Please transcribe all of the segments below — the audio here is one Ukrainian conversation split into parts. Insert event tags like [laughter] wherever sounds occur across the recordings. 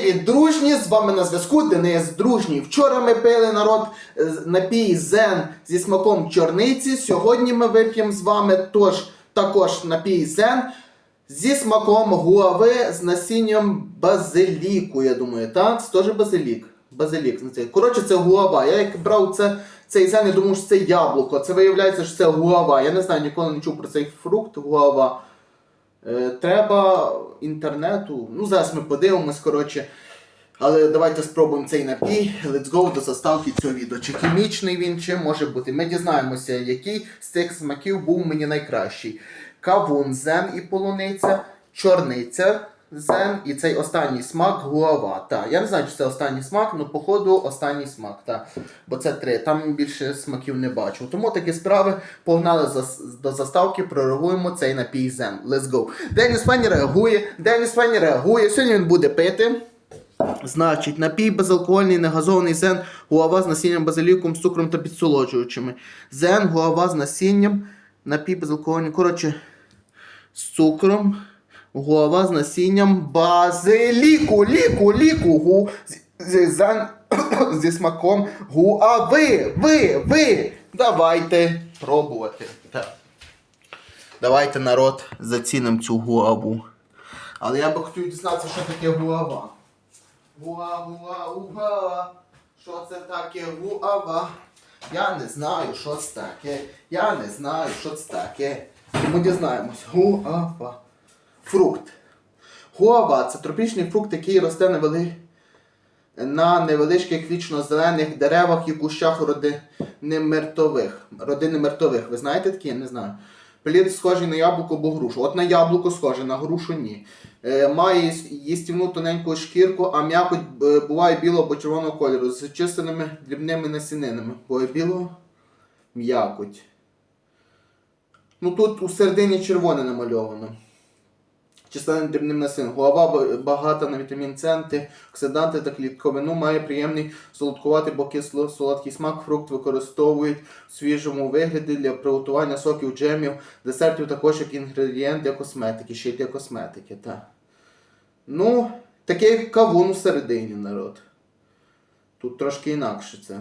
Привіт, дружні! З вами на зв'язку Денис Дружній. Вчора ми пили народ е, напій Зен зі смаком чорниці. Сьогодні ми вип'ємо з вами тож, також напій Зен зі смаком гуави з насінням базиліку, я думаю. Так, це теж базилік. Базилік. Коротше, це гуава. Я як брав це, цей зен, я думав, що це яблуко. Це виявляється, що це гуава. Я не знаю, ніколи не чув про цей фрукт гуава. Е, треба інтернету. Ну, зараз ми подивимось, коротше. Але давайте спробуємо цей напій. Let's go до заставки цього відео. Чи хімічний він, чи може бути. Ми дізнаємося, який з цих смаків був мені найкращий. Кавун, зен і полуниця, чорниця, зен і цей останній смак гуава. Та, я не знаю, чи це останній смак, але походу останній смак. Та. Бо це три. Там більше смаків не бачу. Тому такі справи погнали за, до заставки, прореагуємо цей напій зен. Let's go. Деніс Фенні реагує, Деніс Фенні реагує. Сьогодні він буде пити. Значить, напій безалкогольний, негазований зен, гуава з насінням базиліком, цукром та підсолоджуючими. Зен, гуава з насінням, напій безалкогольний. Коротше, з цукром, гуава з насінням базиліку, ліку, ліку, гу, з- з- [coughs] зі смаком гуави, ви, ви. Давайте пробувати. Так. Давайте, народ, зацінимо цю гуаву. Але я би хотів дізнатися, що таке гуава. Гуа, гуа, уга. Що це таке гуава? Я не знаю, що це таке. Я не знаю, що це таке. Ми дізнаємось. Гуава. Фрукт. Гуава це тропічний фрукт, який росте на, вели... на невеличких вічно-зелених деревах і кущах родини мертових. Родини мертових. Ви знаєте такі? Не знаю. Плід схожий на яблуко або грушу. От на яблуко схоже, на грушу ні. Е, має їстівну тоненьку шкірку, а м'якоть е, буває білого або червоного кольору з чистими дрібними насінинами. Буває білого м'якоть. Ну тут у середині червоне намальовано. Численним дрібним насин. Голова багата на вітамін С, антиоксиданти та клітковину, має приємний солодкуватий або кисло-солодкий смак. Фрукт використовують в свіжому вигляді для приготування соків, джемів, десертів також як інгредієнт для косметики, ще й для косметики. Та. Ну, такий кавун у середині народ. Тут трошки інакше це.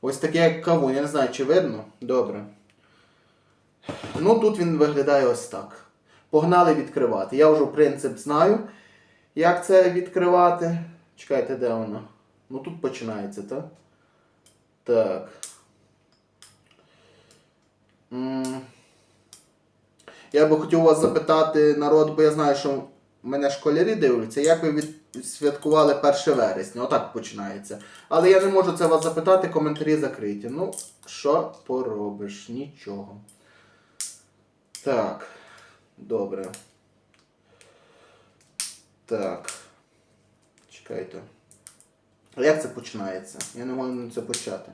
Ось таке як кавун. Я не знаю, чи видно. Добре. Ну, тут він виглядає ось так. Погнали відкривати. Я вже принцип знаю, як це відкривати. Чекайте, де воно? Ну тут починається, так? Так. Я би хотів вас запитати, народ, бо я знаю, що мене школярі дивляться, як ви відсвяткували 1 вересня. Отак починається. Але я не можу це вас запитати, коментарі закриті. Ну, що поробиш? Нічого. Так. Добре. Так. Чекайте. А як це починається? Я не можу на це почати.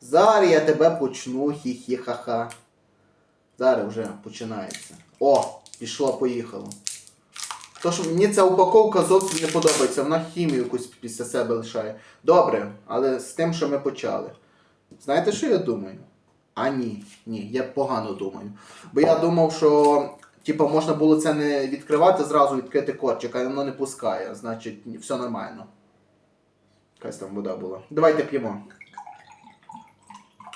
Зараз я тебе почну, хі-хі-ха-ха. Зараз вже починається. О, пішло, поїхало. То, що мені ця упаковка зовсім не подобається, вона хімію якусь після себе лишає. Добре, але з тим, що ми почали. Знаєте, що я думаю? А ні, ні, я погано думаю. Бо я думав, що типу, можна було це не відкривати, зразу відкрити корчик, а воно не пускає. Значить, все нормально. Якась там вода була. Давайте п'ємо.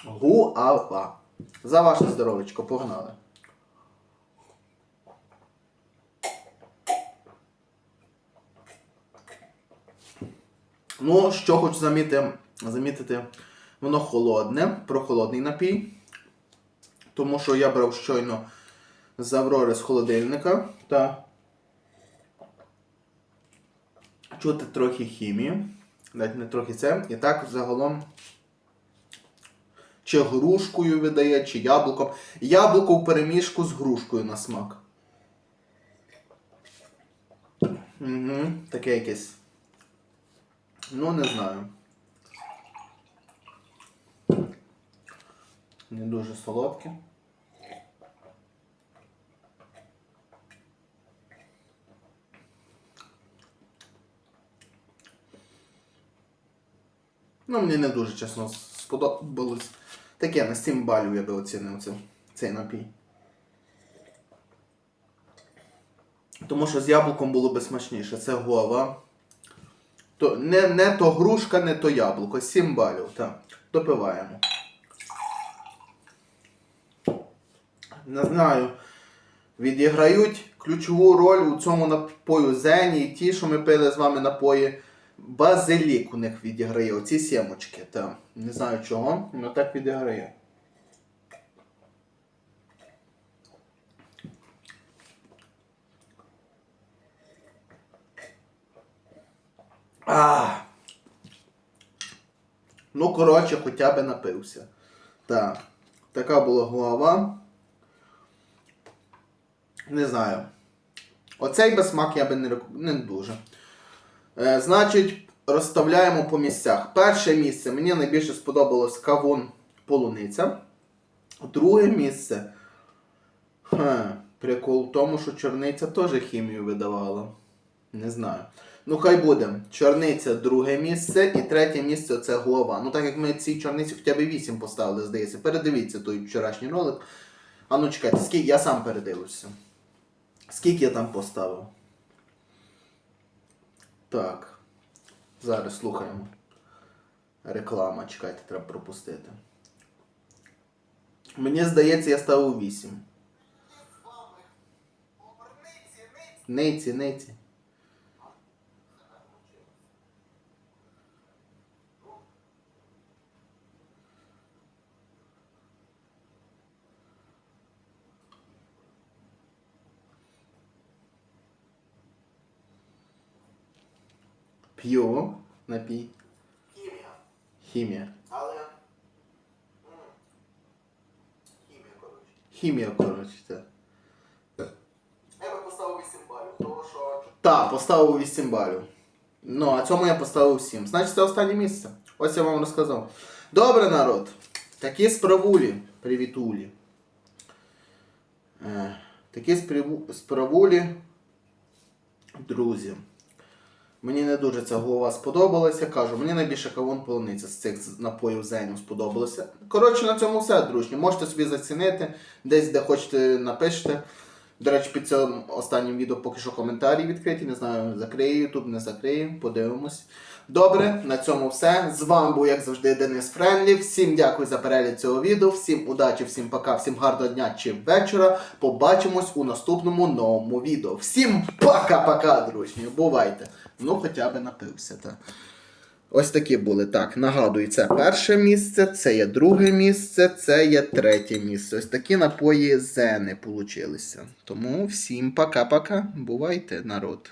Гуава. За ваше здоровечко, погнали. Ну, що хочу замітити, замітити, воно холодне, прохолодний напій. Тому що я брав щойно з Аврори з холодильника та чути трохи хімії. Навіть не трохи це. І так загалом чи грушкою видає, чи яблуком. Яблуко в перемішку з грушкою на смак. Угу, таке якесь. Ну, не знаю. Не дуже солодке. Ну, мені не дуже чесно сподобалось. Таке на 7 балів я би оцінив це, цей напій. Тому що з яблуком було би смачніше. Це гова. То, не, не то грушка, не то яблуко. 7 балів. Так. Допиваємо. Не знаю. Відіграють ключову роль у цьому напою Зені і ті, що ми пили з вами напої. Базилік у них відіграє. Оці сімочки. Так. Не знаю чого, але так відіграє. А. Ну, коротше, хоча б напився. Так. Така була голова. Не знаю. Оцей безсмак я би не не дуже. Е, значить, розставляємо по місцях. Перше місце мені найбільше сподобалось кавун полуниця. Друге місце. Хе, прикол в тому, що чорниця теж хімію видавала. Не знаю. Ну, хай буде. Чорниця друге місце і третє місце це голова. Ну, так як ми цій чорниці хоча б 8 поставили, здається. Передивіться той вчорашній ролик. А ну чекайте, скільки я сам передивився. Скільки я там поставив? Так. Зараз слухаємо. Реклама, чекайте, треба пропустити. Мені здається, я ставив 8. Ниці, ниці. П'ю напій. Хімія. Хімія. Але. м, Хімія, коротше. Хімія, коротше, так. Я би поставив 8 балів, тому що. Так, поставив 8 балів. Ну, а цьому я поставив 7. Значить, це останнє місце. Ось я вам розказав. Добре, народ. Такі справулі. Привітулі. Е, такі спряву- справулі. Друзі. Мені не дуже ця голова сподобалася. Кажу, мені найбільше кавун полуниця з цих напоїв Зеню сподобалося. Коротше, на цьому все, дружні. Можете собі зацінити. Десь де хочете, напишете. До речі, під цим останнім відео поки що коментарі відкриті. Не знаю, закриє YouTube, не закриє. Подивимось. Добре, на цьому все. З вами був, як завжди, Денис Френлі. Всім дякую за перегляд цього відео. Всім удачі, всім пока, всім гарного дня чи вечора. Побачимось у наступному новому відео. Всім пока-пока, дружні. Бувайте. Ну, хоча б напився. Так. Ось такі були. Так, нагадую, це перше місце, це є друге місце, це є третє місце. Ось такі напої зени получилися. Тому всім пока-пока. Бувайте, народ.